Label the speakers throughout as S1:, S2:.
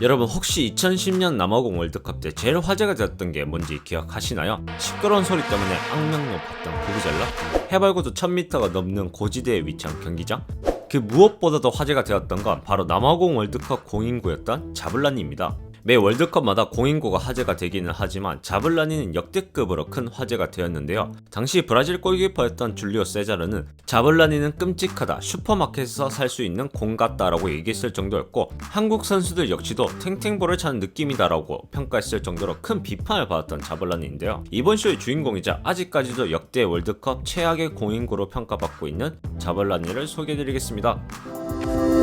S1: 여러분 혹시 2010년 남아공 월드컵 때 제일 화제가 되었던 게 뭔지 기억하시나요? 시끄러운 소리 때문에 악명로 봤던 부부젤라? 해발고도 1000m가 넘는 고지대에 위치한 경기장? 그 무엇보다도 화제가 되었던 건 바로 남아공 월드컵 공인구였던 자블라니입니다. 매 월드컵마다 공인구가 화제가 되기는 하지만 자블라니는 역대급으로 큰 화제가 되었는데요. 당시 브라질 골키퍼였던 줄리오 세자르는 자블라니는 끔찍하다, 슈퍼마켓에서 살 수 있는 공 같다라고 얘기했을 정도였고 한국 선수들 역시도 탱탱볼을 차는 느낌이다라고 평가했을 정도로 큰 비판을 받았던 자블라니인데요. 이번 쇼의 주인공이자 아직까지도 역대 월드컵 최악의 공인구로 평가받고 있는 자블라니를 소개해드리겠습니다.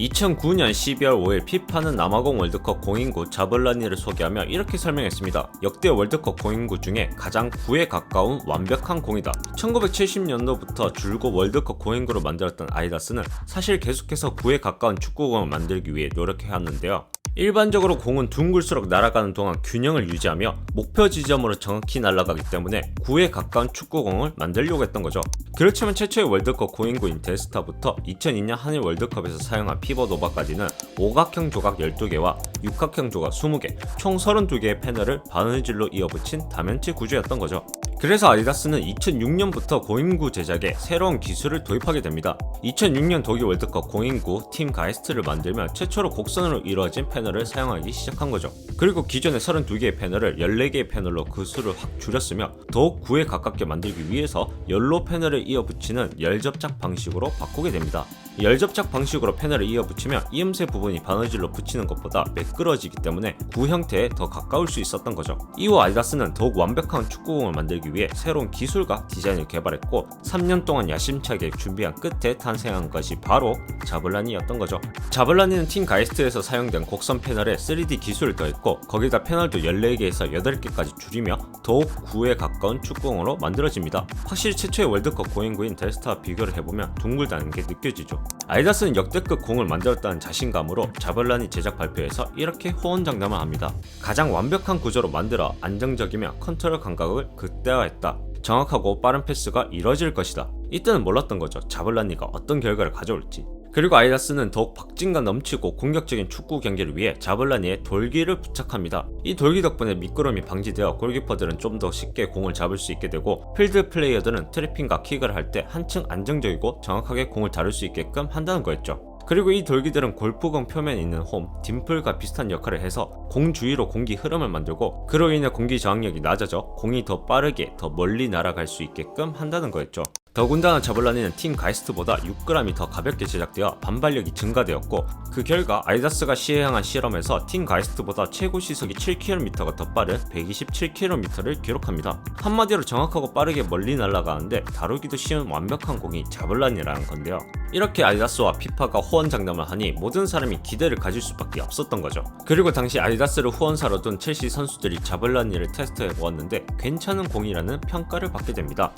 S1: 2009년 12월 5일 피파는 남아공 월드컵 공인구 자블라니를 소개하며 이렇게 설명했습니다. 역대 월드컵 공인구 중에 가장 구에 가까운 완벽한 공이다. 1970년도부터 줄곧 월드컵 공인구를 만들었던 아이다스는 사실 계속해서 구에 가까운 축구공을 만들기 위해 노력해 왔는데요. 일반적으로 공은 둥글수록 날아가는 동안 균형을 유지하며 목표 지점으로 정확히 날아가기 때문에 구에 가까운 축구공을 만들려고 했던 거죠. 그렇지만 최초의 월드컵 공인구인 데스타부터 2002년 한일 월드컵에서 사용한 피벗 오바까지는 오각형 조각 12개와 육각형 조각 20개, 총 32개의 패널을 바느질로 이어붙인 다면체 구조였던 거죠. 그래서 아디다스는 2006년부터 공인구 제작에 새로운 기술을 도입하게 됩니다. 2006년 독일 월드컵 공인구 팀 가이스트를 만들며 최초로 곡선으로 이루어진 패널을 사용하기 시작한 거죠. 그리고 기존의 32개의 패널을 14개의 패널로 그 수를 확 줄였으며 더욱 구에 가깝게 만들기 위해서 연로 패널을 이어붙이는 열접착 방식으로 바꾸게 됩니다. 열접착 방식으로 패널을 이어 붙이면 이음새 부분이 바느질로 붙이는 것보다 매끄러지기 때문에 구 형태에 더 가까울 수 있었던 거죠. 이후 아디다스는 더욱 완벽한 축구공을 만들기 위해 새로운 기술과 디자인을 개발했고 3년 동안 야심차게 준비한 끝에 탄생한 것이 바로 자블라니였던 거죠. 자블라니는 팀 가이스트에서 사용된 곡선 패널에 3D 기술을 더했고 거기다 패널도 14개에서 8개까지 줄이며 더욱 구에 가까운 축구공으로 만들어집니다. 확실히 최초의 월드컵 공인구인 델스타와 비교를 해보면 둥글다는 게 느껴지죠. 아이다스는 역대급 공을 만들었다는 자신감으로 자블라니 제작 발표에서 이렇게 호언장담을 합니다. 가장 완벽한 구조로 만들어 안정적이며 컨트롤 감각을 극대화했다. 정확하고 빠른 패스가 이뤄질 것이다. 이때는 몰랐던 거죠. 자블라니가 어떤 결과를 가져올지. 그리고 아이다스는 더욱 박진감 넘치고 공격적인 축구 경기를 위해 자블라니에 돌기를 부착합니다. 이 돌기 덕분에 미끄럼이 방지되어 골키퍼들은 좀 더 쉽게 공을 잡을 수 있게 되고 필드 플레이어들은 트래핑과 킥을 할 때 한층 안정적이고 정확하게 공을 다룰 수 있게끔 한다는 거였죠. 그리고 이 돌기들은 골프공 표면에 있는 홈, 딤플과 비슷한 역할을 해서 공 주위로 공기 흐름을 만들고 그로 인해 공기 저항력이 낮아져 공이 더 빠르게 더 멀리 날아갈 수 있게끔 한다는 거였죠. 더군다나 자블라니는 팀 가이스트보다 6g이 더 가볍게 제작되어 반발력이 증가되었고 그 결과 아이다스가 시행한 실험에서 팀 가이스트보다 최고 시속이 7km가 더 빠른 127km를 기록합니다. 한마디로 정확하고 빠르게 멀리 날아가는데 다루기도 쉬운 완벽한 공이 자블라니라는 건데요. 이렇게 아디다스와 피파가 후원장담을 하니 모든 사람이 기대를 가질 수밖에 없었던 거죠. 그리고 당시 아디다스를 후원사로 둔 첼시 선수들이 자블라니를 테스트해 보았는데 괜찮은 공이라는 평가를 받게 됩니다.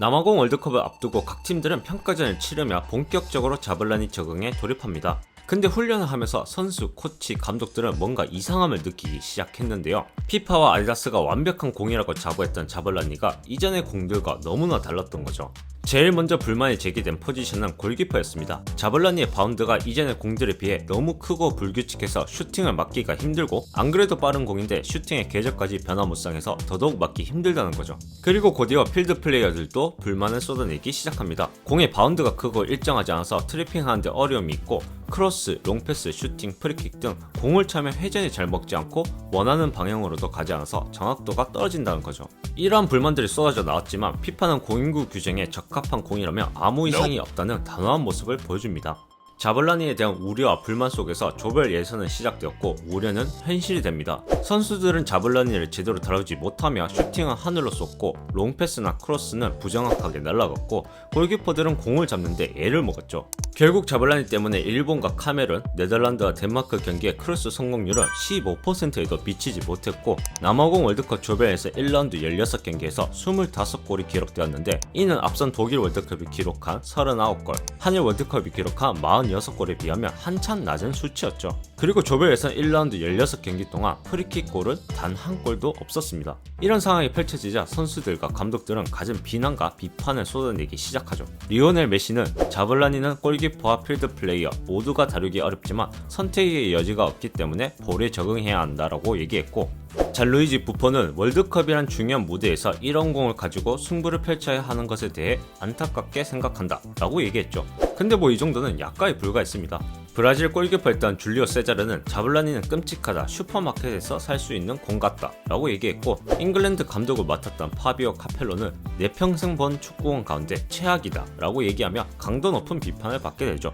S1: 남아공 월드컵을 앞두고 각 팀들은 평가전을 치르며 본격적으로 자블라니 적응에 돌입합니다. 근데 훈련을 하면서 선수, 코치, 감독들은 뭔가 이상함을 느끼기 시작했는데요. 피파와 아디다스가 완벽한 공이라고 자부했던 자블라니가 이전의 공들과 너무나 달랐던 거죠. 제일 먼저 불만이 제기된 포지션은 골키퍼였습니다. 자블라니의 바운드가 이전의 공들에 비해 너무 크고 불규칙해서 슈팅을 막기가 힘들고 안 그래도 빠른 공인데 슈팅의 궤적까지 변화무쌍해서 더더욱 막기 힘들다는 거죠. 그리고 곧이어 필드 플레이어들도 불만을 쏟아내기 시작합니다. 공의 바운드가 크고 일정하지 않아서 트래핑하는데 어려움이 있고 크로스, 롱패스, 슈팅, 프리킥 등 공을 차면 회전이 잘 먹지 않고 원하는 방향으로도 가지 않아서 정확도가 떨어진다는 거죠. 이러한 불만들이 쏟아져 나왔지만 피파는 공인구 규정에 적합 한 공이라며 아무 이상이 없다는 단호한 모습을 보여줍니다. 자블라니에 대한 우려와 불만 속에서 조별 예선은 시작되었고 우려는 현실이 됩니다. 선수들은 자블라니를 제대로 다루지 못하며 슈팅은 하늘로 쏟고 롱패스나 크로스는 부정확하게 날아갔고 골키퍼들은 공을 잡는데 애를 먹었죠. 결국 자블라니 때문에 일본과 카메룬, 네덜란드와 덴마크 경기의 크로스 성공률은 15%에도 미치지 못했고 남아공 월드컵 조별에서 1라운드 16경기에서 25골이 기록되었는데 이는 앞선 독일 월드컵이 기록한 39골, 한일 월드컵이 기록한 40 46골에 비하면 한참 낮은 수치였죠. 그리고 조별 예선 1라운드 16경기 동안 프리킥 골은 단 한 골도 없었습니다. 이런 상황이 펼쳐지자 선수들과 감독들은 가진 비난과 비판을 쏟아내기 시작하죠. 리오넬 메시는 자블라니는 골키퍼와 필드 플레이어 모두가 다루기 어렵지만 선택의 여지가 없기 때문에 볼에 적응해야 한다라고 얘기했고 잘루이지 부퍼는 월드컵이란 중요한 무대에서 이런 공을 가지고 승부를 펼쳐야 하는 것에 대해 안타깝게 생각한다 라고 얘기했죠. 근데 뭐 이 정도는 약가에 불과했습니다. 브라질 골키퍼였던 줄리오 세자르는 자블라니는 끔찍하다 슈퍼마켓에서 살 수 있는 공 같다 라고 얘기했고 잉글랜드 감독을 맡았던 파비오 카펠로는 내 평생 본 축구공 가운데 최악이다 라고 얘기하며 강도 높은 비판을 받게 되죠.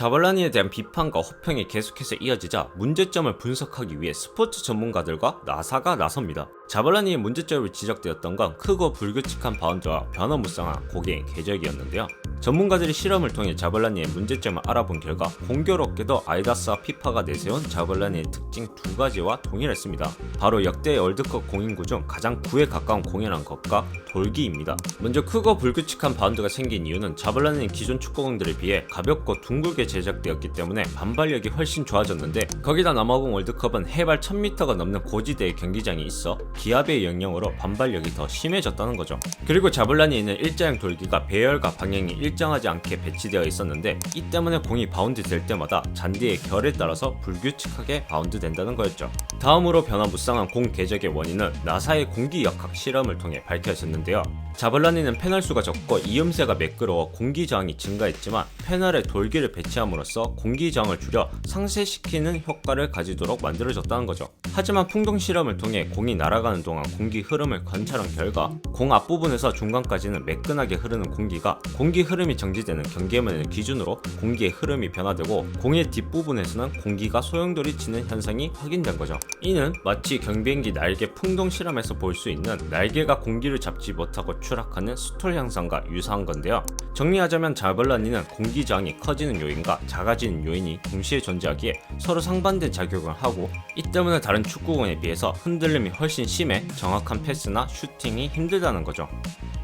S1: 자발라니에 대한 비판과 호평이 계속해서 이어지자 문제점을 분석하기 위해 스포츠 전문가들과 나사가 나섭니다. 자발라니의 문제점을 지적되었던 건 크고 불규칙한 바운드와 변화무쌍한 고개의 궤적이었는데요. 전문가들이 실험을 통해 자발라니의 문제점을 알아본 결과 공교롭게도 아이다스와 피파가 내세운 자발라니의 특징 두 가지와 동일했습니다. 바로 역대 월드컵 공인구 중 가장 구에 가까운 공이라는 것과 돌기입니다. 먼저 크고 불규칙한 바운드가 생긴 이유는 자발라니는 기존 축구공들에 비해 가볍고 둥글게 제작되었기 때문에 반발력이 훨씬 좋아졌는데 거기다 남아공 월드컵은 해발 1000m가 넘는 고지대의 경기장이 있어 기압의 영향으로 반발력이 더 심해졌다는 거죠. 그리고 자블라니에는 일자형 돌기가 배열과 방향이 일정하지 않게 배치되어 있었는데 이 때문에 공이 바운드 될 때마다 잔디의 결에 따라서 불규칙하게 바운드 된다는 거였죠. 다음으로 변화무쌍한 공 궤적의 원인은 나사의 공기 역학 실험을 통해 밝혀졌는데요. 자블라니는 패널 수가 적고 이음새가 매끄러워 공기 저항이 증가했지만 패널에 돌기를 배치함으로써 공기 저항을 줄여 상쇄시키는 효과를 가지도록 만들어졌다는 거죠. 하지만 풍동 실험을 통해 공이 날아가는 동안 공기 흐름을 관찰한 결과 공 앞부분에서 중간까지는 매끈하게 흐르는 공기가 공기 흐름이 정지되는 경계면을 기준으로 공기의 흐름이 변화되고 공의 뒷부분에서는 공기가 소용돌이 치는 현상이 확인된 거죠. 이는 마치 경비행기 날개 풍동 실험에서 볼 수 있는 날개가 공기를 잡지 못하고 추락하는 스톨 현상과 유사한 건데요. 정리하자면 자벌라니는 공기 저항이 커지는 요인과 작아지는 요인이 동시에 존재하기에 서로 상반된 작용을 하고 이 때문에 다른 축구공에 비해서 흔들림이 훨씬 심해 정확한 패스나 슈팅이 힘들다는 거죠.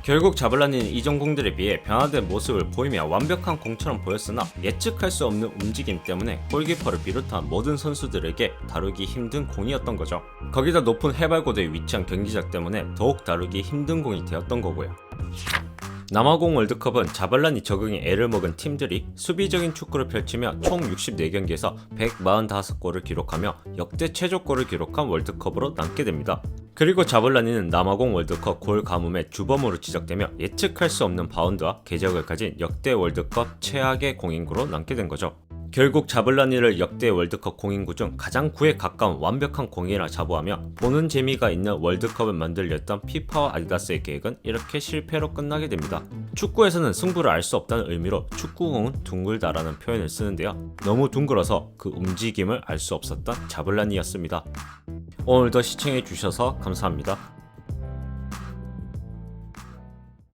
S1: 결국 자블라니는 이전 공들에 비해 변화된 모습을 보이며 완벽한 공처럼 보였으나 예측할 수 없는 움직임 때문에 골키퍼를 비롯한 모든 선수들에게 다루기 힘든 공이었던 거죠. 거기다 높은 해발고도에 위치한 경기장 때문에 더욱 다루기 힘든 공이 되었던 거고요. 남아공 월드컵은 자발란이 적응에 애를 먹은 팀들이 수비적인 축구를 펼치며 총 64경기에서 145골을 기록하며 역대 최저골을 기록한 월드컵으로 남게 됩니다. 그리고 자블라니는 남아공 월드컵 골 가뭄의 주범으로 지적되며 예측할 수 없는 바운드와 궤적을 가진 역대 월드컵 최악의 공인구로 남게 된 거죠. 결국 자블라니를 역대 월드컵 공인구 중 가장 구에 가까운 완벽한 공이라 자부하며 보는 재미가 있는 월드컵을 만들려 했던 피파와 아디다스의 계획은 이렇게 실패로 끝나게 됩니다. 축구에서는 승부를 알 수 없다는 의미로 축구공은 둥글다라는 표현을 쓰는데요. 너무 둥글어서 그 움직임을 알 수 없었던 자블라니였습니다. 오늘도 시청해 주셔서 감사합니다.